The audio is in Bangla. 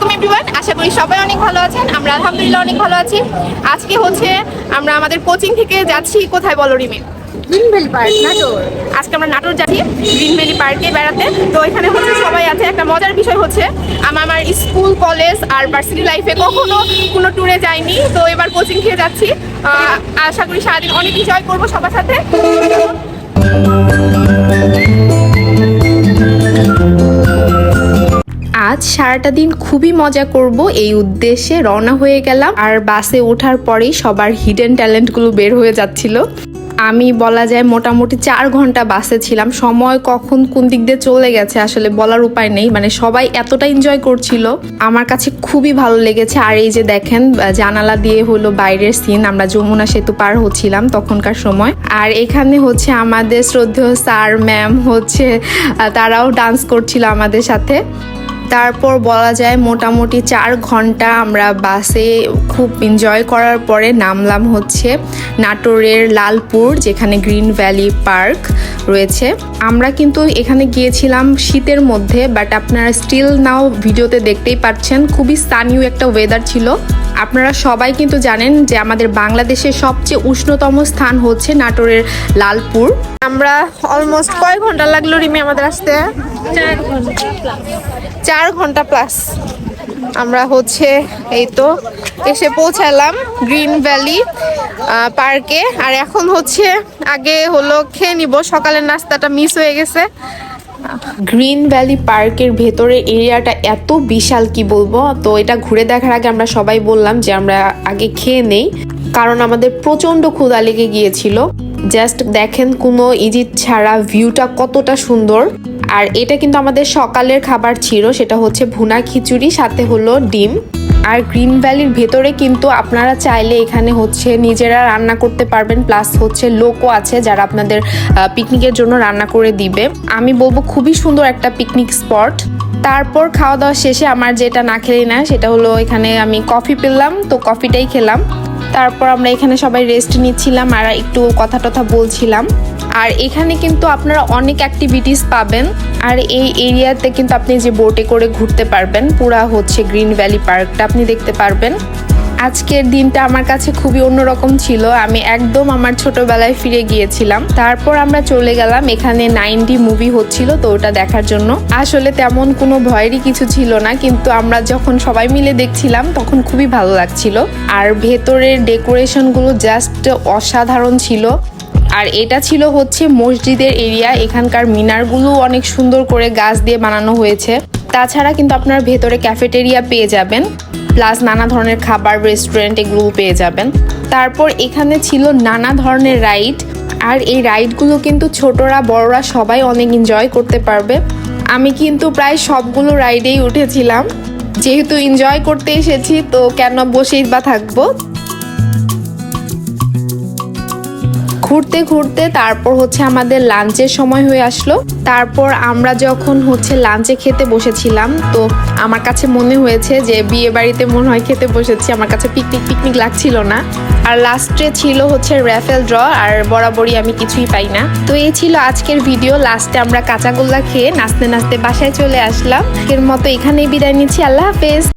আলাইকুম এভরিওয়ান আশা করি সবাই অনেক ভালো আছেন। আমরা আলহামদুলিল্লাহ অনেক ভালো আছি। আজকে হচ্ছে আমরা আমাদের কোচিং থেকে যাচ্ছি কোথায় বলো রিমি? পার্ক নাটোর। আজকে আমরা নাটোর যাচ্ছি গ্রিন ভ্যালি পার্কে বেড়াতে। তো এখানে হচ্ছে সবাই আছে। একটা মজার বিষয় হচ্ছে আমার আমার স্কুল কলেজ আর ভার্সিটি লাইফে কখনো কোনো ট্যুরে যাইনি। তো এবার কোচিং খেয়ে যাচ্ছি। আশা করি সারাদিন অনেক এনজয় করব সবার সাথে। আজ সারাটা দিন খুবই মজা করব। এই উদ্দেশ্যে রওনা হয়ে গেলাম। আর বাসে ওঠার পরেই সবার হিডেন ট্যালেন্টগুলো বের হয়ে যাচ্ছিল। আমি বলা যায় মোটামুটি চার ঘণ্টা বাসে ছিলাম। সময় কখন কোন দিক দিয়ে চলে গেছে আসলে বলার উপায় নেই। মানে সবাই এতটা এনজয় করছিল। আমার কাছে খুবই ভালো লেগেছে। আর এই যে দেখেন জানালা দিয়ে হলো বাইরের সিন আমরা যমুনা সেতু পার হচ্ছিলাম তখনকার সময়। আর এখানে হচ্ছে আমাদের শ্রদ্ধেয় স্যার ম্যাম হচ্ছে তারাও ডান্স করছিল আমাদের সাথে। তারপর বলা যায় মোটামুটি চার ঘণ্টা আমরা বাসে খুব এনজয় করার পরে নামলাম হচ্ছে নাটোরের লালপুর, যেখানে গ্রিন ভ্যালি পার্ক রয়েছে। আমরা কিন্তু এখানে গিয়েছিলাম শীতের মধ্যে বাট আপনারা স্টিল নাও ভিডিওতে দেখতেই পাচ্ছেন, খুবই স্থানীয় একটা ওয়েদার ছিল। আপনারা সবাই কিন্তু জানেন যে আমাদের বাংলাদেশের সবচেয়ে উষ্ণতম স্থান হচ্ছে নাটোরের লালপুর। আমরা অলমোস্ট কয় ঘণ্টা লাগল রিমি আমাদের আসতে? চার ঘণ্টা প্লাস আমরা হচ্ছে এই তো এসে পৌঁছালাম গ্রিন ভ্যালি পার্কে। আর এখন হচ্ছে আগে হলো খেয়ে নিব, সকালের নাস্তাটা মিস হয়ে গেছে। গ্রিন ভ্যালি পার্কের ভেতরে এরিয়াটা এত বিশাল, কি বলব? তো এটা ঘুরে দেখার আগে আমরা সবাই বললাম যে আমরা আগে খেয়ে নেই, কারণ আমাদের প্রচণ্ড ক্ষুধা লেগে গিয়েছিল। জাস্ট দেখেন কোনো ইজিট ছাড়া ভিউটা কতটা সুন্দর। আর এটা কিন্তু আমাদের সকালের খাবার ছিল, সেটা হচ্ছে ভুনা খিচুড়ি, সাথে হলো ডিম। আর গ্রিন ভ্যালির ভেতরে কিন্তু আপনারা চাইলে এখানে হচ্ছে নিজেরা রান্না করতে পারবেন, প্লাস হচ্ছে লোকও আছে যারা আপনাদের পিকনিকের জন্য রান্না করে দিবে। আমি বলব খুবই সুন্দর একটা পিকনিক স্পট। তারপর খাওয়া দাওয়া শেষে আমার যেটা না খেলেই না, সেটা হলো এখানে আমি কফি পেলাম, তো কফিটাই খেলাম। তারপর আমরা এখানে সবাই রেস্ট নিচ্ছিলাম, আর একটু কথা টথা বলছিলাম। আর এখানে কিন্তু আপনারা অনেক অ্যাক্টিভিটিস পাবেন। আর এই এরিয়াতে কিন্তু আপনি যে বোটে করে ঘুরতে পারবেন, পুরা হচ্ছে গ্রিন ভ্যালি পার্কটা আপনি দেখতে পারবেন। আজকের দিনটা আমার কাছে খুবই অন্যরকম ছিল। আমি একদম আমার ছোটবেলায় ফিরে গিয়েছিলাম। তারপর আমরা চলে গেলাম, এখানে নাইনটি মুভি হচ্ছিল, তো ওটা দেখার জন্য। আসলে তেমন কোনো ভয়েরই কিছু ছিল না, কিন্তু আমরা যখন সবাই মিলে দেখছিলাম, তখন খুবই ভালো লাগছিল। আর ভেতরের ডেকোরেশনগুলো জাস্ট অসাধারণ ছিল। আর এটা ছিল হচ্ছে মসজিদের এরিয়া। এখানকার মিনারগুলো অনেক সুন্দর করে গাছ দিয়ে বানানো হয়েছে। তাছাড়া কিন্তু আপনার ভেতরে ক্যাফেটেরিয়া পেয়ে যাবেন প্লাস নানা ধরনের খাবার রেস্টুরেন্ট এগুলো পেয়ে যাবেন। তারপর এখানে ছিল নানা ধরনের রাইড আর এই রাইডগুলো কিন্তু ছোটরা, বড়রা সবাই অনেক এনজয় করতে পারবে। আমি কিন্তু প্রায় সবগুলো রাইডেই উঠেছিলাম। যেহেতু এনজয় করতে এসেছি, তো কেন বসেই বা থাকব? ঘুরতে ঘুরতে তারপর হচ্ছে আমাদের লাঞ্চের সময় হয়ে আসলো। তারপর আমরা যখন হচ্ছে লাঞ্চে খেতে বসেছিলাম, তো আমার কাছে মনে হয়েছে যে বিয়ে বাড়িতে মনে হয় খেতে বসেছি, আমার কাছে পিকনিক পিকনিক লাগছিল না। আর লাস্টে ছিল হচ্ছে র্যাফেল ড্র আর বরাবরই আমি কিছুই পাই না। তো এই ছিল আজকের ভিডিও লাস্টে আমরা কাঁচাগোল্লা খেয়ে নাচতে নাচতে বাসায় চলে আসলাম। এর মতো এখানেই বিদায় নিচ্ছি, আল্লাহ হাফেজ।